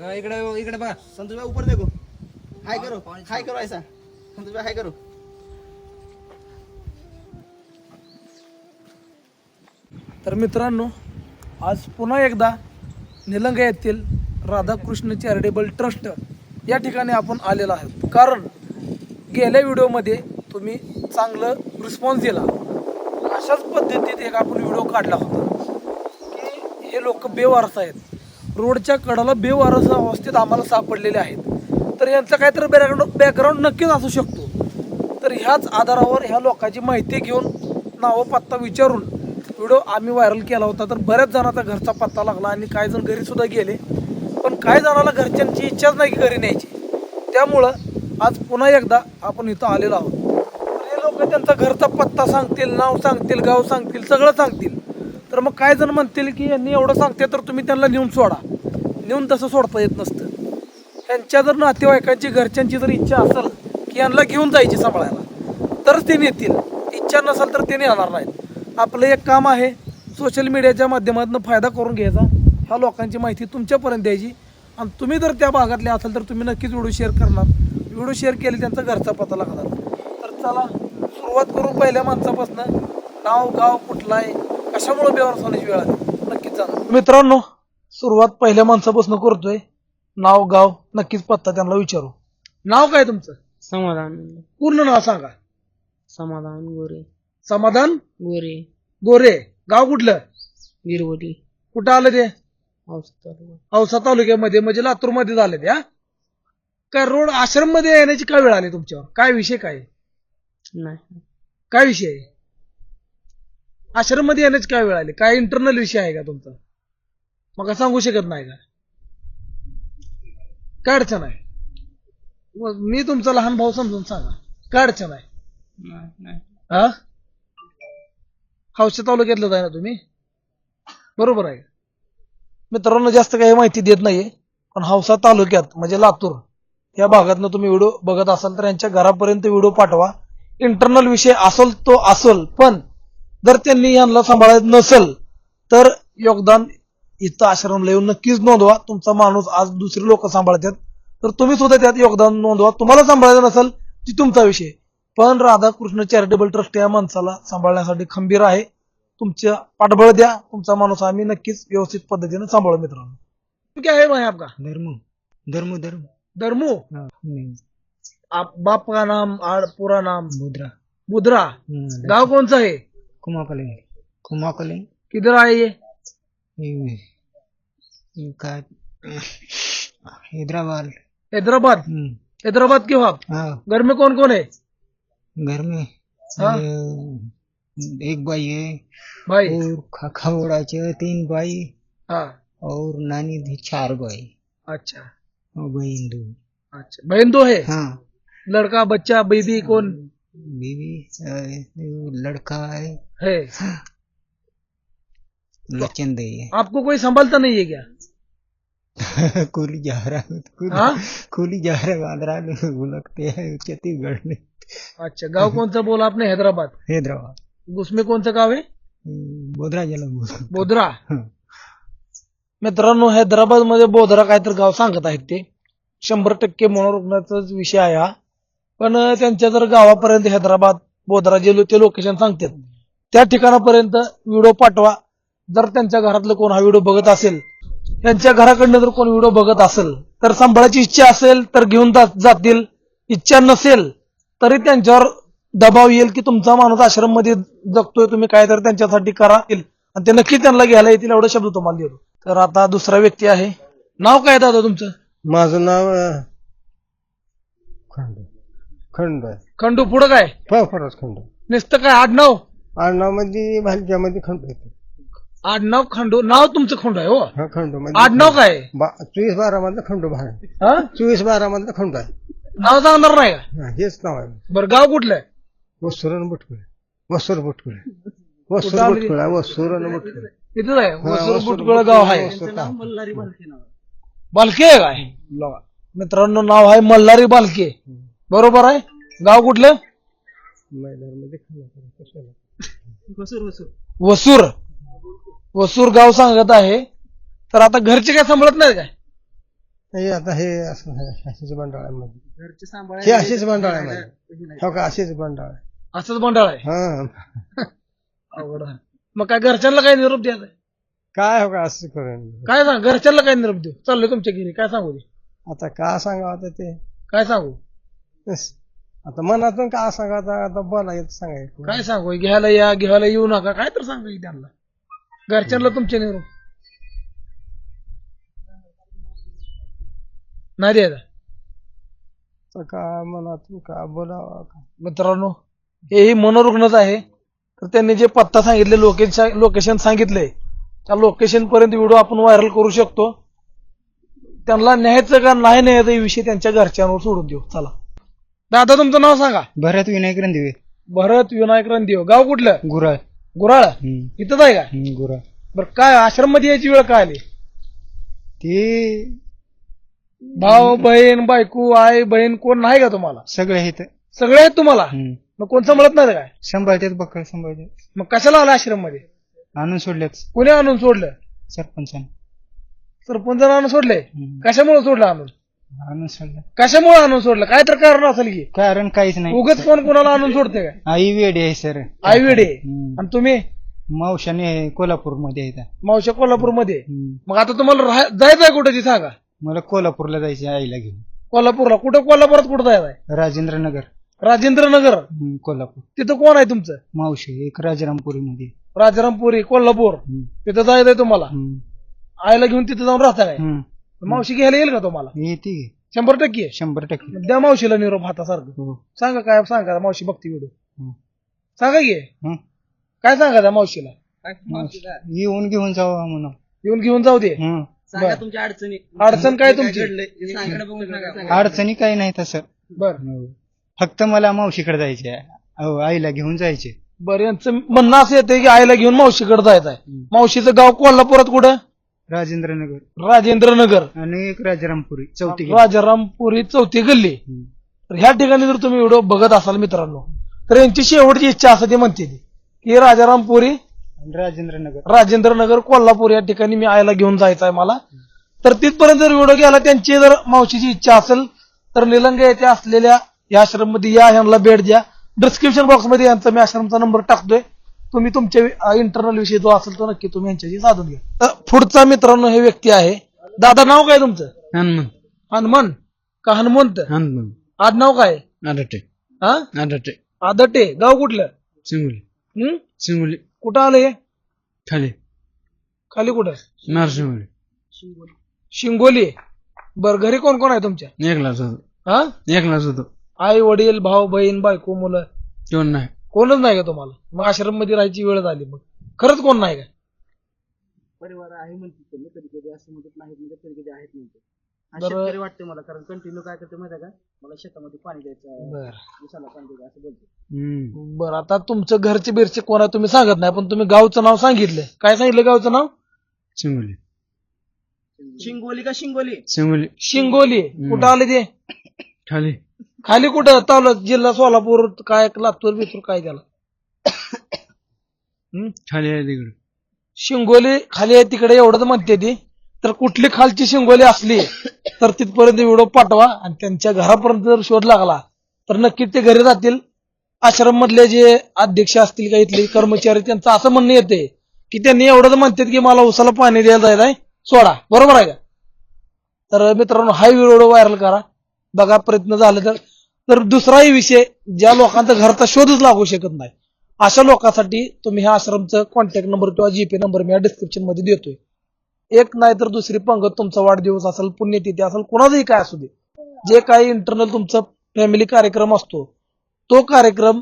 हा, इकडे इकडे बघा संतोष भाई ऊपर देखो. हाय करो हाय करो ऐसा. संतोष भाई हाय करो. तर मित्रांनो आज पुन्हा एकदा निलंगा येथील राधाकृष्ण चॅरिटेबल ट्रस्ट या ठिकाणी आपण आलेलो आहोत. कारण गेल्या व्हिडिओमध्ये तुम्ही चांगलं रिस्पॉन्स दिला. अशाच पद्धतीत एक आपण व्हिडिओ काढला होता. की हे लोक बेवारस आहेत. रोडच्या कडाला बेवारस अवस्थेत आम्हाला सापडलेले आहेत. तर यांचा काहीतरी बॅकग्राऊंड बॅकग्राऊंड नक्कीच असू शकतो. तर ह्याच आधारावर ह्या लोकांची माहिती घेऊन नावं पत्ता विचारून व्हिडिओ आम्ही व्हायरल केला होता. तर बऱ्याच जणांचा घरचा पत्ता लागला आणि काही जण घरीसुद्धा गेले. पण काही जणाला घरच्यांची इच्छाच नाही की घरी न्यायची. त्यामुळं आज पुन्हा एकदा आपण इथं आलेलो आहोत. हे लोक त्यांचा घरचा पत्ता सांगतील नाव सांगतील गाव सांगतील सगळं सांगतील. तर मग काय जण म्हणतील की यांनी एवढं सांगते तर तुम्ही त्यांना नेऊन सोडा. नेऊन तसं सोडता येत नसतं. त्यांच्या जर नातेवाईकांची घरच्यांची जर इच्छा असेल की यांना घेऊन जायची सांभाळायला तरच ते नेतील. इच्छा नसेल तर ते येणार नाहीत. आपलं एक काम आहे सोशल मीडियाच्या माध्यमातून फायदा करून घ्यायचा. ह्या लोकांची माहिती तुमच्यापर्यंत द्यायची. आणि तुम्ही जर त्या भागातले असाल तर तुम्ही नक्कीच व्हिडिओ शेअर करणार. व्हिडिओ शेअर केले त्यांचा घरचा पत्ता लागणार. तर चला सुरुवात करू पहिल्या माणसापासून. नाव गाव कुठलं आहे? कशामुळे होण्याची वेळ आली? नक्कीच जाणार. मित्रांनो सुरुवात पहिल्या माणसापासून करतोय. नाव गाव नक्कीच पत्ता त्यांना विचारू. नाव काय तुमचं? समाधान. पूर्ण नाव सांगा. समाधान गोरे. समाधान गोरे. गोरे. गाव कुठलं? गिरवडी कुठं आलं ते? औसा तालुक्यामध्ये म्हणजे लातूरमध्ये झाले ते हा? काय रोड आश्रममध्ये येण्याची काय वेळ आली तुमच्यावर? काय विषय काय? आहे? नाही. काय विषय? आहे आश्रममध्ये येण्याची काय वेळ आली? काय इंटरनल विषय आहे का तुमचा? मग सांगू शकत नाही का? काय अडचण आहे? मी तुमचा लहान भाऊ समजून सांगा. काय अडचण आहे? हा? हौशा तालुक्यातलं आहे ना तुम्ही? बरोबर आहे. मित्रांनो जास्त काही माहिती देत नाहीये पण हौसा तालुक्यात म्हणजे लातूर या भागातनं तुम्ही व्हिडिओ बघत असाल तर यांच्या घरापर्यंत व्हिडिओ पाठवा. इंटरनल विषय असेल तो असेल पण जर त्यांनी यांना सांभाळत नसेल तर योगदान इथं आश्रमला येऊन नक्कीच नोंदवा. तुमचा माणूस आज दुसरी लोक सांभाळतात तर तुम्ही सुद्धा त्यात योगदान नोंदवा. तुम्हाला सांभाळायचं नसेल ती तुमचा विषय. पण राधाकृष्ण चॅरिटेबल ट्रस्ट या माणसाला सांभाळण्यासाठी खंबीर आहे. तुमच्या पाठबळ द्या तुमचा माणूस आम्ही नक्कीच व्यवस्थित पद्धतीने सांभाळू मित्रांनो. क्या है भाई आपका? धर्म. धर्म धर्म. धर्मू? आप बाप का नाम आड़ पूरा नाम? मुद्रा. बुधरा गांव कौन सा है कुमाकले कुमाकले किधर आए ये? हैदराबाद। हैदराबाद? हम्म, हैदराबाद क्यों आप? हाँ। घर में कौन कौन है? घर में हाँ? एक भाई है। भाई। और खाखा ओढाचे तीन भाई। हाँ। और नानी थी चार भाई। अच्छा। और बहन दो। अच्छा। बहन दो है? हाँ। लड़का बच्चा बेबी कौन? बीवी अ, लड़का है। है। लचन दे आपको कोई संभालता नहीं है क्या? कुली जा रहा है कुली, हाँ? कुली जा रहा है में भुलकते हैं छत्तीसगढ़ में। अच्छा गाँव कौन सा बोला आपने? हैदराबाद। हैदराबाद। उसमें कौन सा गाँव है? बोधरा जिला बोधरा? हाँ. मित्रांनो हैदराबाद मध्ये बोधरा काहीतरी गाव सांगत आहेत ते. शंभर टक्के मनोरुग्णाचाच विषय आहे हा. पण त्यांच्या जर गावापर्यंत हैदराबाद बोधरा जे ते लोकेशन सांगतात त्या ठिकाणापर्यंत व्हिडिओ पाठवा. जर त्यांच्या घरातलं कोण हा व्हिडिओ बघत असेल त्यांच्या घराकडनं जर कोण व्हिडिओ बघत असेल तर सांभाळायची इच्छा असेल तर घेऊन जातील. इच्छा नसेल तरी त्यांच्यावर दबाव येईल की तुमचा माणूस आश्रममध्ये जगतोय तुम्ही काय तर त्यांच्यासाठी करा. येईल आणि ते नक्की त्यांना घ्यायला येतील एवढा शब्द तुम्हाला देतो. तर आता दुसरा व्यक्ती आहे. नाव काय दादा तुमचं? माझं नाव खंड खंड आहे. खंडू पुढं काय? फरस खंड. नुसतं काय आडनाव? आडनावमध्ये भालक्यामध्ये खंड येतो. आडनाव खंडू? नाव तुमचं खंडू आहे हो. हा खंडमध्ये आडनाव काय? आहे? बा- चोवीस बारा मधलं खंड हा? चोवीस बारा मधलं खंड आहे. नाव सांगणार नाही का? हा, हेच नाव आहे. बरं गाव कुठलं आहे? वसुरन बुटकुळे. वसुर बुटकुळे. वसुर आलं? बुटकुळे वसुरन बुटकुळे. तिथं आहे. हा, वसुर बुटकुळ गाव आहे. बालके आहे. काय. मित्रांनो नाव आहे मल्हारी बालके. बरोबर आहे? गाव कुठलं? वसूर वसूर. गाव सांगत आहे. तर आता घरचे काय सांभाळत नाही काय? हे आता हे असं झालं, अशीच मंडळ आहे मध्ये घरचे सांभाळ हे आहे माझी हो का अशीच मंडळ. आहे असंच मंडळ आहे? हा. आहे. मग काय घरच्यांना काय निरोप द्यायचा? काय हो का असं करून? काय सांग घरच्यांना काय निरोप देऊ? चाललोय तुमच्या घरी काय सांगू दे आता का सांगावं आता ते? काय सांगू. आता मनातून का सांगावं आता? आता बोलायचं सांगायचं काय सांगू? घ्यायला या घ्यायला येऊ नका. काय तर सांगा त्यांना. घरच्यांना तुमचे निरोप नाही द्यायचा तर का मनातून का बोलावं? का मित्रांनो हेही मनोरुग्णच आहे. तर त्यांनी जे पत्ता सांगितले लोकेशन लोकेशन सांगितले त्या लोकेशन पर्यंत व्हिडिओ आपण व्हायरल करू शकतो. त्यांना न्यायचं का नाही न्यायचं हे विषय त्यांच्या घरच्यांवर सोडून देऊ. चला. दादा तुमचं नाव सांगा. भरत विनायक रणदिवे. भरत विनायक रणदेव. गाव कुठलं? गुराळ. गुराळ? इथंच आहे का? गुराळ. बरं काय आश्रममध्ये यायची वेळ काय आली? ते भाऊ बहीण बायको आई बहीण कोण नाही का तुम्हाला? सगळे आहेत. सगळे आहेत तुम्हाला? मग कोण सांभाळत नाही काय? सांभाळतात बक्कळ सांभाळतात. मग कशाला आला आश्रममध्ये आणून सोडलेच कुणी आणून सोडलं? सरपंचाने. सरपंचानं आणून सोडलंय हम्म. कशामुळे सोडलं आणून? आणून सोडलं. कशामुळे आणून सोडलं? काय तर कारण असेल की. कारण काहीच नाही. उगच कोण कोणाला आणून सोडते काय आई वेडे आहे सर. आई वेडे. हम्म. आणि तुम्ही? मावशाने कोल्हापूरमध्ये आहेत मावशा कोल्हापूरमध्ये? हम्म. मग आता तुम्हाला राह- जायचंय कुठे ती सांगा. मला कोल्हापूरला जायचे आईला घेऊन. कोल्हापूरला? कुठं कोल्हापुरात कुठं जायचंय राजेंद्र नगर राजेंद्र नगर हम्म, कोल्हापूर. तिथं कोण आहे तुमचं? मावशी एक राजारामपुरी मध्ये राजारामपुरी कोल्हापूर. तिथं जायचंय तुम्हाला. आईला घेऊन तिथं जाऊन राहता काय? मावशी घ्यायला येईल का तुम्हाला? येते. की. शंभर टक्के? शंभर टक्के. द्या मावशीला निरोप हातासारखं. हो. सांगा काय सांगा मावशी बघते व्हिडिओ हम्म. सांगा की. हं. काय सांगा त्या मावशीला? येऊन घेऊन जावा म्हणून. येऊन घेऊन जाऊ दे. हं. सांगा बरं. तुमच्या अडचणी. अडचण काय तुमची? घडलंय? सांगा. अडचणी काही नाही तसं. बर. हो. फक्त मला मावशीकडे जायचे अहो आईला घेऊन जायचे बर यांचं म्हणणं असं येतं की आईला घेऊन मावशीकडे जायचं आहे मावशीचं गाव कोल्हापुरात कुठं? राजेंद्र नगर राजेंद्र नगर आणि एक राजारामपुरी चौथी गल्ली. राजारामपुरी चौथी गल्ली. तर ह्या ठिकाणी जर तुम्ही व्हिडिओ बघत असाल मित्रांनो तर यांची शेवटची इच्छा असं ते म्हणते ती की राजारामपुरी आणि राजेंद्र नगर राजेंद्र नगर कोल्हापूर या ठिकाणी मी आईला घेऊन जायचं आहे मला. तर तिथपर्यंत जर व्हिडिओ गेला त्यांची जर मावशीची इच्छा असेल तर निलंगा येथे असलेल्या या आश्रममध्ये या ह्यांना भेट द्या. डिस्क्रिप्शन बॉक्समध्ये यांचा मी आश्रमचा नंबर टाकतोय. तुम्ही तुमच्या इंटरनल विषयी जो असेल तो नक्की तुम्ही यांच्याशी साधून घ्या. तर पुढचा मित्रांनो हे व्यक्ती आहे. दादा नाव काय तुमचं? हनुमान हनुमान का हनुमंत? हनुमान आज नाव काय? आदटे. हा? आदटे. आदटे. गाव कुठलं? चिंगुली हं? चिंगुली कुठं आलं हे? खाली. खाली कुठं? नरसिंगुली शिंगोली. बर घरी कोण कोण आहे तुमच्या? एकलाच होतो. हा? एकलाच होतो. आई वडील भाऊ बहीण बायको मुलं? कोण नाही. कोणच नाही का तुम्हाला? मग आश्रममध्ये राहायची वेळ झाली मग. खरंच कोण नाही का? परिवार आहे म्हणते ते, कधी कधी असं म्हणत नाहीत म्हणजे कधी कधी आहेत म्हणते बरं. शेतकरी वाटते मला कारण कंटिन्यू काय करते माहिती आहे का? मला शेतामध्ये पाणी द्यायचं आहे. बर. उसाला पाणी द्यायचं असं बोलतो. बर आता तुमचं घरचे बिरचे कोण आहे तुम्ही सांगत नाही पण तुम्ही गावचं नाव सांगितलं. काय सांगितलं गावचं नाव? चिंगुली शिंगोली. का शिंगोली? चिंगुली शिंगोली. कुठं आले ते? खाली. खाली कुठं? तालुका जिल्हा सोलापूर काय लातूर बितूर काय त्याला? खाली आहे तिकडे. शिंगोली खाली आहे तिकडे एवढंच म्हणते ती. तर कुठली खालची शिंगोली असली तर तिथपर्यंत व्हिडिओ पाठवा आणि त्यांच्या घरापर्यंत जर शोध लागला तर नक्कीच ते घरी जातील आश्रम मधले जे अध्यक्ष असतील का इथले कर्मचारी त्यांचं असं म्हणणं येते की त्यांनी एवढंच म्हणतात की मला उसाला पाणी द्यायला जायचं आहे. सोडा. बरोबर आहे का? तर मित्रांनो हा व्हिडिओ व्हायरल करा. बघा प्रयत्न झाला तर तर दुसराही विषय ज्या लोकांचा घरचा शोधच लागू शकत नाही. अशा लोकांसाठी तुम्ही ह्या आश्रमचं कॉन्टॅक्ट नंबर किंवा जीपे नंबर मी या डिस्क्रिप्शनमध्ये देतोय. एक नाही तर दुसरी पंगत तुमचा वाढदिवस असेल पुण्यतिथी असेल कोणाचंही काय असू दे. जे काही इंटरनल तुमचा फॅमिली कार्यक्रम असतो तो कार्यक्रम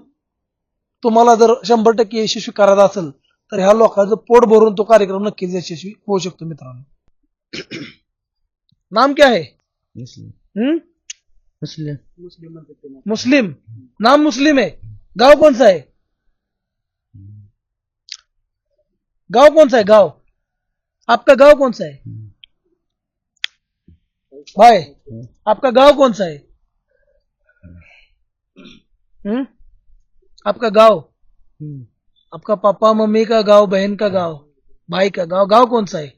तुम्हाला जर शंभर टक्के यशस्वी करायचा असेल तर ह्या लोकांचं पोट भरून तो कार्यक्रम नक्कीच यशस्वी होऊ शकतो मित्रांनो. नाम क्या है मुस्लिम हम्म? मुस्लिम। मुस्लिम नाम मुस्लिम है। गाँव कौन सा है? गाँव कौन सा है? गाँव। आपका गाँव कौन सा है? भाई आपका गाँव कौन सा है? हम्म? आपका गाँव। आपका पापा मम्मी का गाँव बहन का गाँव भाई का गाँव। गाँव कौन सा है?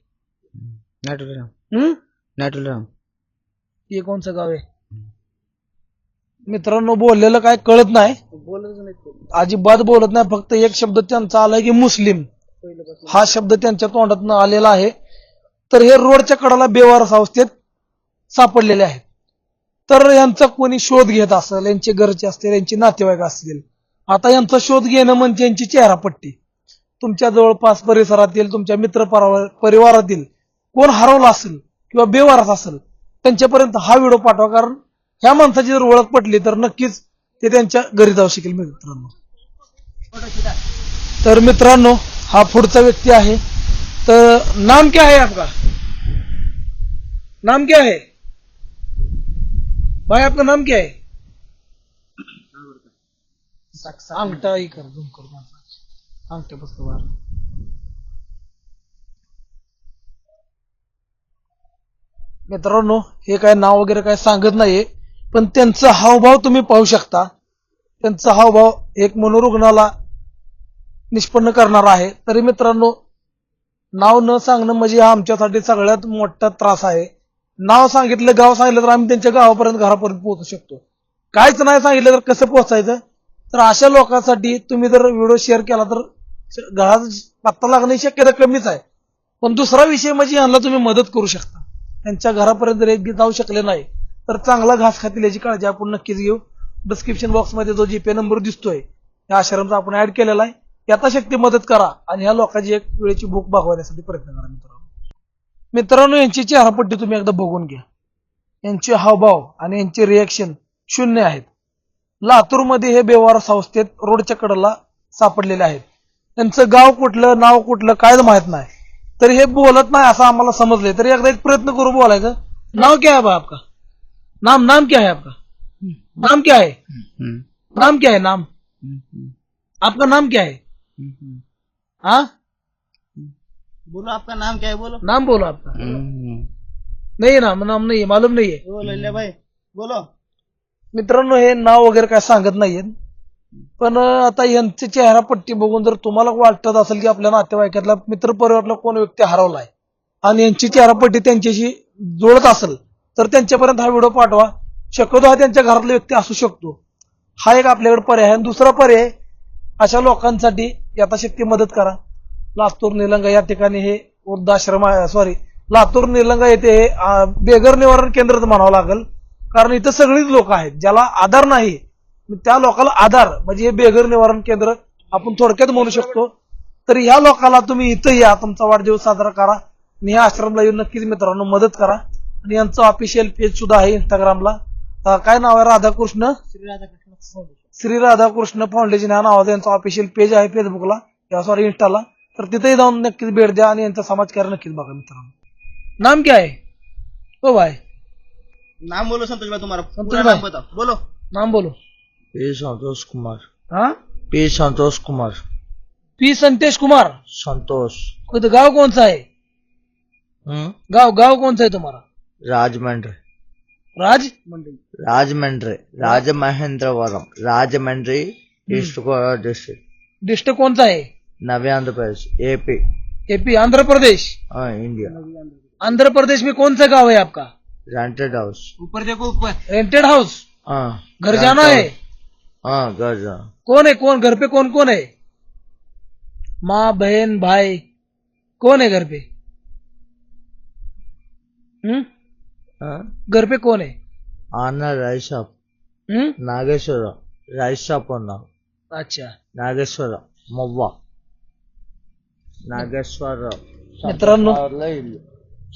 नाटुलराम हम्म? नाटुलराम हे कोणचं गाव आहे मित्रांनो बोललेलं काय कळत नाही. अजिबात बोलत नाही फक्त एक शब्द त्यांचा आलाय की मुस्लिम. हा शब्द त्यांच्या तोंडातून आलेला आहे. तर हे रोडच्या कडाला बेवारस अवस्थेत सापडलेले आहेत. तर यांचा कोणी शोध घेत असेल यांचे घरचे असतील यांचे नातेवाईक असतील आता यांचा शोध घेणं म्हणजे यांची चेहरापट्टी तुमच्या जवळपास परिसरातील तुमच्या मित्र पराव- परिवारातील कोण हरवला असेल किंवा बेवारस असेल त्यांच्यापर्यंत हा व्हिडिओ पाठवा कारण ह्या माणसाची जर ओळख पटली तर नक्कीच ते त्यांच्या घरी जाऊ शकेल मित्रांनो. तर मित्रांनो हा पुढचा व्यक्ती आहे. तर नाम क्या है आपका? नाम क्या है भाई आपका नाम क्या है अंगठा ही कर झूम कर अंगठा बस बाहर मित्रांनो हे काय नाव वगैरे काय सांगत नाहीये. पण त्यांचा हावभाव तुम्ही पाहू शकता. त्यांचा हावभाव एक मनोरुग्णाला निष्पन्न करणार आहे. तरी मित्रांनो नाव न सांगणं म्हणजे हा आमच्यासाठी सगळ्यात मोठा त्रास आहे. नाव सांगितलं गाव सांगितलं तर आम्ही त्यांच्या गावापर्यंत घरापर्यंत पोहोचू शकतो. काहीच नाही सांगितलं तर कसं पोहोचायचं? तर अशा लोकांसाठी तुम्ही जर व्हिडिओ शेअर केला तर घरात पत्ता लागण्याची शक्यता कमीच आहे. पण दुसरा विषय म्हणजे यांना तुम्ही मदत करू शकता. त्यांच्या घरापर्यंत रेट जाऊ शकले नाही तर चांगला घास खातील याची काळजी आपण नक्कीच घेऊ. डिस्क्रिप्शन बॉक्समध्ये जो जीपे नंबर दिसतोय त्या आश्रमचा आपण ऍड केलेला आहे. यथाशक्ती मदत करा आणि ह्या लोकांची एक वेळेची भूक भागवण्यासाठी प्रयत्न करा मित्रांनो. मित्रांनो यांची चेहरापट्टी तुम्ही एकदा बघून घ्या. यांचे हावभाव आणि यांचे रिएक्शन शून्य आहेत. लातूरमध्ये हे बेवार संस्थेत रोडच्या कडेला सापडलेले आहेत. त्यांचं गाव कुठलं नाव कुठलं काय माहीत नाही. तर हे बोलत नाही असं आम्हाला समजलंय. तरी एकदा एक प्रयत्न करू बोलायचं. नाव काय आहे बा आपका? नाम नाम क्या है आपका? नाम क्या है? नाम क्या है नाम? आपका नाम क्या है? हाँ बोलो आपका नाम क्या है बोलो। नाम बोलो आपका। नहीं है नाम नाम नहीं है मालूम नहीं है। बोलो लल्ल्या भाई बोलो। मित्रांनो हे नाव वगैरे काय सांगत नाहीयेत पण आता यांची चेहरापट्टी बघून जर तुम्हाला वाटत असेल की आपल्या नातेवाईकातला मित्र परिवारातला कोण व्यक्ती हरवलाय आणि यांची चेहरापट्टी त्यांच्याशी जुळत असेल तर त्यांच्यापर्यंत हा व्हिडिओ पाठवा. शक्यतो हा त्यांच्या घरातला व्यक्ती असू शकतो. हा एक आपल्याकडे पर्याय आहे. आणि दुसरा पर्याय अशा लोकांसाठी यथाशक्ती मदत करा. लातूर निलंगा या ठिकाणी हे वृद्धाश्रम सॉरी लातूर निलंगा येथे हे बेघर निवारण केंद्र म्हणावं लागेल. कारण इथं सगळीच लोक आहेत. ज्याला आधार नाही त्या लोकाला आधार म्हणजे हे बेघर निवारण केंद्र आपण थोडक्यात म्हणू शकतो. तर ह्या लोकाला तुम्ही इथं या. तुमचा वाढदिवस साजरा करा. आणि ह्या आश्रमला येऊन नक्कीच मित्रांनो मदत करा. आणि यांचं ऑफिशियल पेज सुद्धा आहे इंस्टाग्रामला काय नाव आहे राधाकृष्ण? श्री राधाकृष्ण फाउंडेशन या नावाचं यांचं ऑफिशियल पेज आहे फेसबुकला या सॉरी इंस्टाला तर तिथेही जाऊन नक्कीच भेट द्या आणि यांचा समाजकार्य नक्कीच बघा मित्रांनो. नाम क्या है ओ भाई नाम बोलो संतोष भाई तुम्हारा संतोष पूरा। नाम बताओ बोलो. नाम बोलो. पी संतोष कुमार. हाँ? पी संतोष कुमार. पी संतेश कुमार. संतोष. गांव कौन सा है? हम्म गांव गांव कौन सा है तुम्हारा Rajahmundry. Raj Rajahmundry Rajamahendravaram Rajahmundry east Godavari district. District कौन सा है नवी आंध्र प्रदेश एपी एपी आंध्र प्रदेश? हाँ इंडिया आंध्र प्रदेश में कौन सा गाँव है आपका? रेंटेड हाउस ऊपर देखो ऊपर। रेंटेड हाउस हाँ घर जाना है? हाँ घर जाना कौन है कौन घर पे कौन कौन है? माँ बहन भाई कौन है घर पे? हम्म? हाँ घर पे कोण आहे? आना राइस शॉप हम्म? नागेश्वर राइस शॉप होना अच्छा. नागेश्वर मव्वा. नागेश्वर मित्रांनो.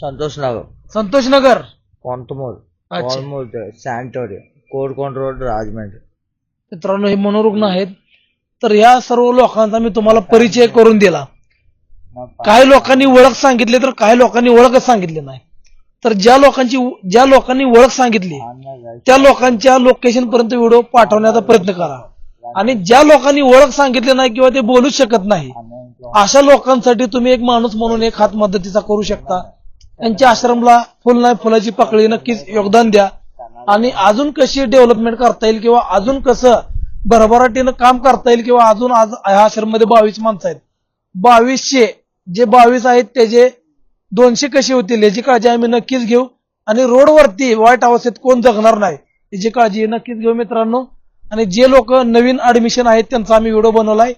संतोष नगर संतोष नगर कॉन्टमोल अच्छा. कॉलमोल सॅनिटोरियम. रोड राजमंड्री मित्रांनो हे मनोरुग्ण आहेत. तर या सर्व लोकांचा मी तुम्हाला परिचय करून दिला. काही लोकांनी ओळख सांगितली तर काही लोकांनी ओळखच सांगितली नाही. तर ज्या लोकांची ज्या लोकांनी ओळख सांगितली त्या लोकांच्या लोकेशन पर्यंत व्हिडिओ पाठवण्याचा प्रयत्न करा. आणि ज्या लोकांनी ओळख सांगितली नाही किंवा ते बोलूच शकत नाही अशा लोकांसाठी तुम्ही एक माणूस म्हणून एक हात मदतीचा करू शकता. त्यांच्या आश्रमला फुल नाही फुलाची पकडी नक्कीच योगदान द्या. आणि अजून कशी डेव्हलपमेंट करता येईल किंवा अजून कसं भरभराटीनं काम करता येईल किंवा अजून आज ह्या आश्रममध्ये बावीस माणसं आहेत. बावीसशे जे बावीस आहेत त्याचे दोनशे कशी होतील याची काळजी आम्ही नक्कीच घेऊ. आणि रोडवरती वाईट अवस्थेत कोण जगणार नाही? याची काळजी नक्कीच घेऊ मित्रांनो. आणि जे लोक नवीन ऍडमिशन आहेत त्यांचा आम्ही व्हिडिओ बनवलाय.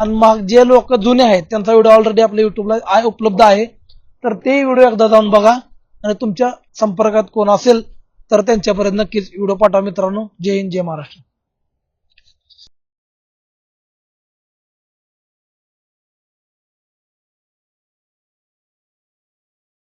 आणि मग जे लोक जुने आहेत त्यांचा व्हिडिओ ऑलरेडी आपल्या युट्यूबला उपलब्ध आहे. तर ते व्हिडिओ एकदा जाऊन बघा. आणि तुमच्या संपर्कात कोण असेल तर त्यांच्यापर्यंत नक्कीच व्हिडिओ पाठवा मित्रांनो. जय हिंद जय महाराष्ट्र.